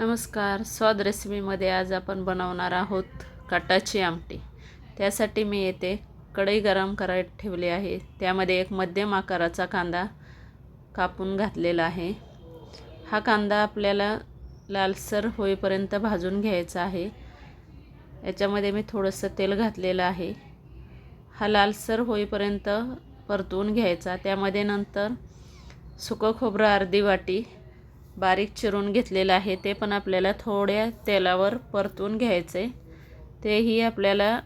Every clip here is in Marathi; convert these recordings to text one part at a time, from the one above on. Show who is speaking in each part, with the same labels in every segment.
Speaker 1: नमस्कार. स्वाद रेसिपीमध्ये आज आपण बनवणार आहोत काटाची आमटी. त्यासाठी मी येथे कढई गरम करायला ठेवली आहे. त्यामध्ये एक मध्यम आकाराचा कांदा कापून घातलेला आहे. हा कांदा आपल्याला लालसर होईपर्यंत भाजून घ्यायचा आहे. याच्यामध्ये मी थोडंसं तेल घातलेलं आहे. हा लालसर होईपर्यंत परतवून घ्यायचा. त्यामध्ये नंतर सुकं खोबरं अर्धी वाटी बारीक चिरून घेतलेलं आहे ते पण आपल्याला थोड्या तेलावर परतून घ्यायचे तेही आपल्याला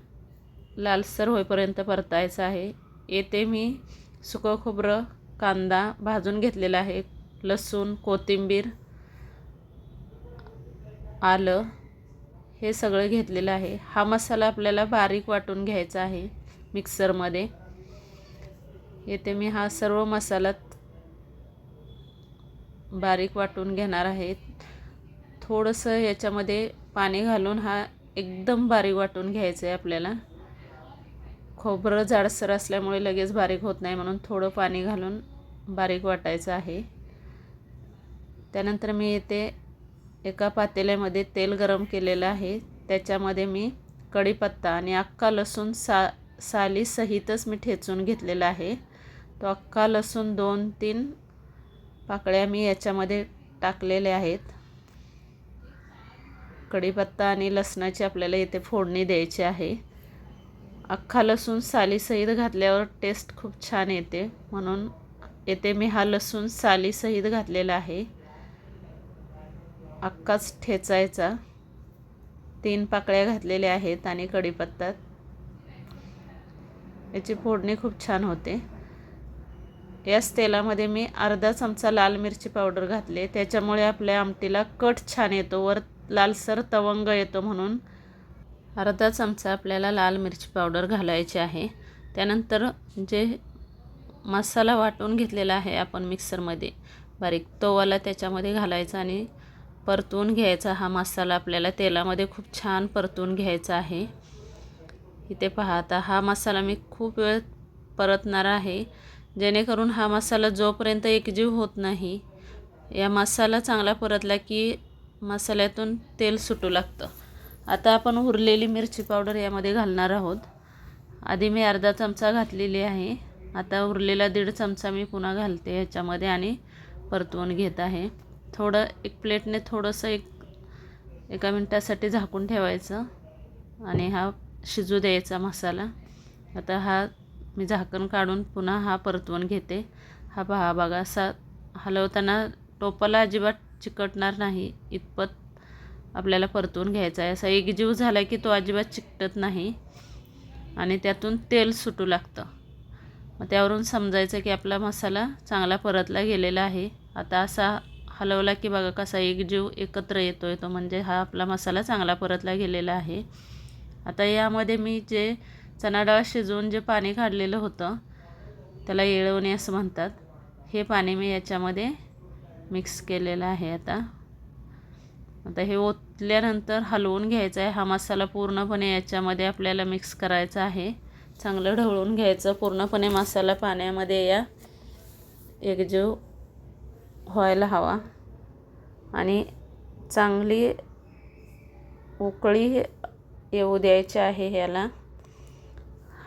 Speaker 1: लालसर होईपर्यंत परतायचं आहे. येथे मी सुकं खोबरं कांदा भाजून घेतलेला आहे लसूण कोथिंबीर आलं हे सगळं घेतलेलं आहे. हा मसाला आपल्याला बारीक वाटून घ्यायचा आहे मिक्सरमध्ये. येथे मी हा सर्व मसाला बारीक वाटून घेणार आहे. थोडंसं याच्यामध्ये पाणी घालून हा एकदम बारीक वाटून घ्यायचं आहे आपल्याला. खोबरं जाडसर असल्यामुळे लगेच बारीक होत नाही म्हणून थोडं पाणी घालून बारीक वाटायचं आहे. त्यानंतर मी इथे एका पातेल्यामध्ये तेल गरम केलेलं आहे. त्याच्यामध्ये मी कढीपत्ता आणि अख्खा लसूण सा सालीसहितच मी ठेचून घेतलेला आहे. तो अख्खा लसूण दोन तीन पाकळ्या मी याच्यामध्ये टाकलेल्या आहेत. कढीपत्ता आणि लसणाची आपल्याला इथे फोडणी द्यायची आहे. अख्खा लसूण सालीसहित घातल्यावर टेस्ट खूप छान येते. म्हणून येथे मी हा लसूण सालीसहित घातलेला आहे. अख्खाच ठेचायचा. तीन पाकळ्या घातलेल्या आहेत आणि कढीपत्ता. याची फोडणी खूप छान होते. याच तेलामध्ये मी अर्धा चमचा लाल मिरची पावडर घातले. त्याच्यामुळे आपल्या आमटीला कट छान येतो. वर लालसर तवंग येतो म्हणून. अर्धा चमचा आपल्याला लाल मिरची पावडर घालायची आहे. त्यानंतर जे मसाला वाटून घेतलेला आहे आपण मिक्सरमध्ये बारीक तोवाला त्याच्यामध्ये घालायचा आणि परतून घ्यायचा. हा मसाला आपल्याला तेलामध्ये खूप छान परतून घ्यायचा आहे. इथे पाहता हा मसाला मी खूप वेळ परतणार आहे. जेणेकरून हा मसाला जोपर्यंत एकजीव होत नाही या मसाला चांगला परतला की मसाल्यातून तेल सुटू लागतं. आता आपण उरलेली मिरची पावडर यामध्ये घालणार आहोत. आधी मी अर्धा चमचा घातलेली आहे. आता उरलेला दीड चमचा मी पुन्हा घालते ह्याच्यामध्ये आणि परतवून घेत आहे. थोडं एक प्लेटने थोडंसं एक एका मिनटासाठी झाकून ठेवायचं आणि हा शिजू द्यायचा मसाला. आता हा मी झाकण काढून पुन्हा हा परतवून घेते. हा पहा बघा असा हलवताना टोपाला अजिबात चिकटणार नाही. इतपत आपल्याला परतवून घ्यायचा आहे. असा एकजीव झाला की तो अजिबात चिकटत नाही आणि त्यातून तेल सुटू लागतं. मग त्यावरून समजायचं की आपला मसाला चांगला परतला गेलेला आहे. आता असा हलवला की बघा कसा एकजीव एकत्र येतो आहे तो. म्हणजे हा आपला मसाला चांगला परतला गेलेला आहे. आता यामध्ये मी जे चणा डाळ शिजवून जे पाणी काढलेलं होतं त्याला येळवणे असं म्हणतात. हे पाणी मी याच्यामध्ये मिक्स केलेलं आहे आता. आता हे ओतल्यानंतर हलवून घ्यायचं आहे. हा मसाला पूर्णपणे याच्यामध्ये आपल्याला मिक्स करायचा आहे. चांगलं ढवळून घ्यायचं. पूर्णपणे मसाला पाण्यामध्ये या एकजीव व्हायला हवा. आणि चांगली उकळी येऊ द्यायची आहे ह्याला.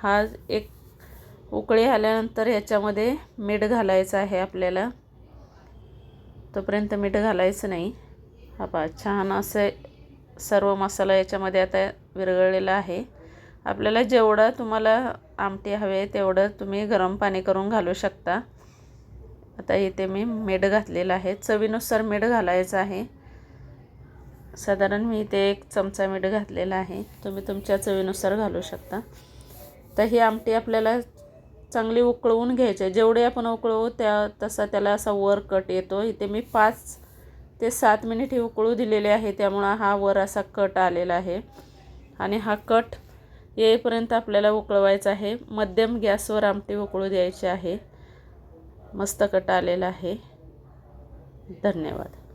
Speaker 1: हा एक उकळी आल्यानंतर ह्याच्यामध्ये मीठ घालायचं आहे आपल्याला. तोपर्यंत मीठ घालायचं नाही. हा पा छान असं सर्व मसाला याच्यामध्ये आता विरघळलेला आहे. आपल्याला जेवढं तुम्हाला आमटी हवे तेवढं तुम्ही गरम पाणी करून घालू शकता. आता इथे मी मीठ घातलेलं आहे. चवीनुसार मीठ घालायचं आहे. साधारण मी इथे एक चमचा मीठ घातलेला आहे. तुम्ही तुमच्या चवीनुसार घालू शकता. तर ही आमटी आपल्याला चांगली उकळवून घ्यायची आहे. जेवढे आपण उकळवू त्या तसा त्याला असा वर कट येतो. इथे मी पाच ते सात मिनिट ही उकळू दिलेले आहे. त्यामुळं हा वर असा कट आलेला आहे. आणि हा कट येईपर्यंत आपल्याला उकळवायचा आहे. मध्यम गॅसवर आमटी उकळू द्यायची आहे. मस्त कट आलेला आहे. धन्यवाद.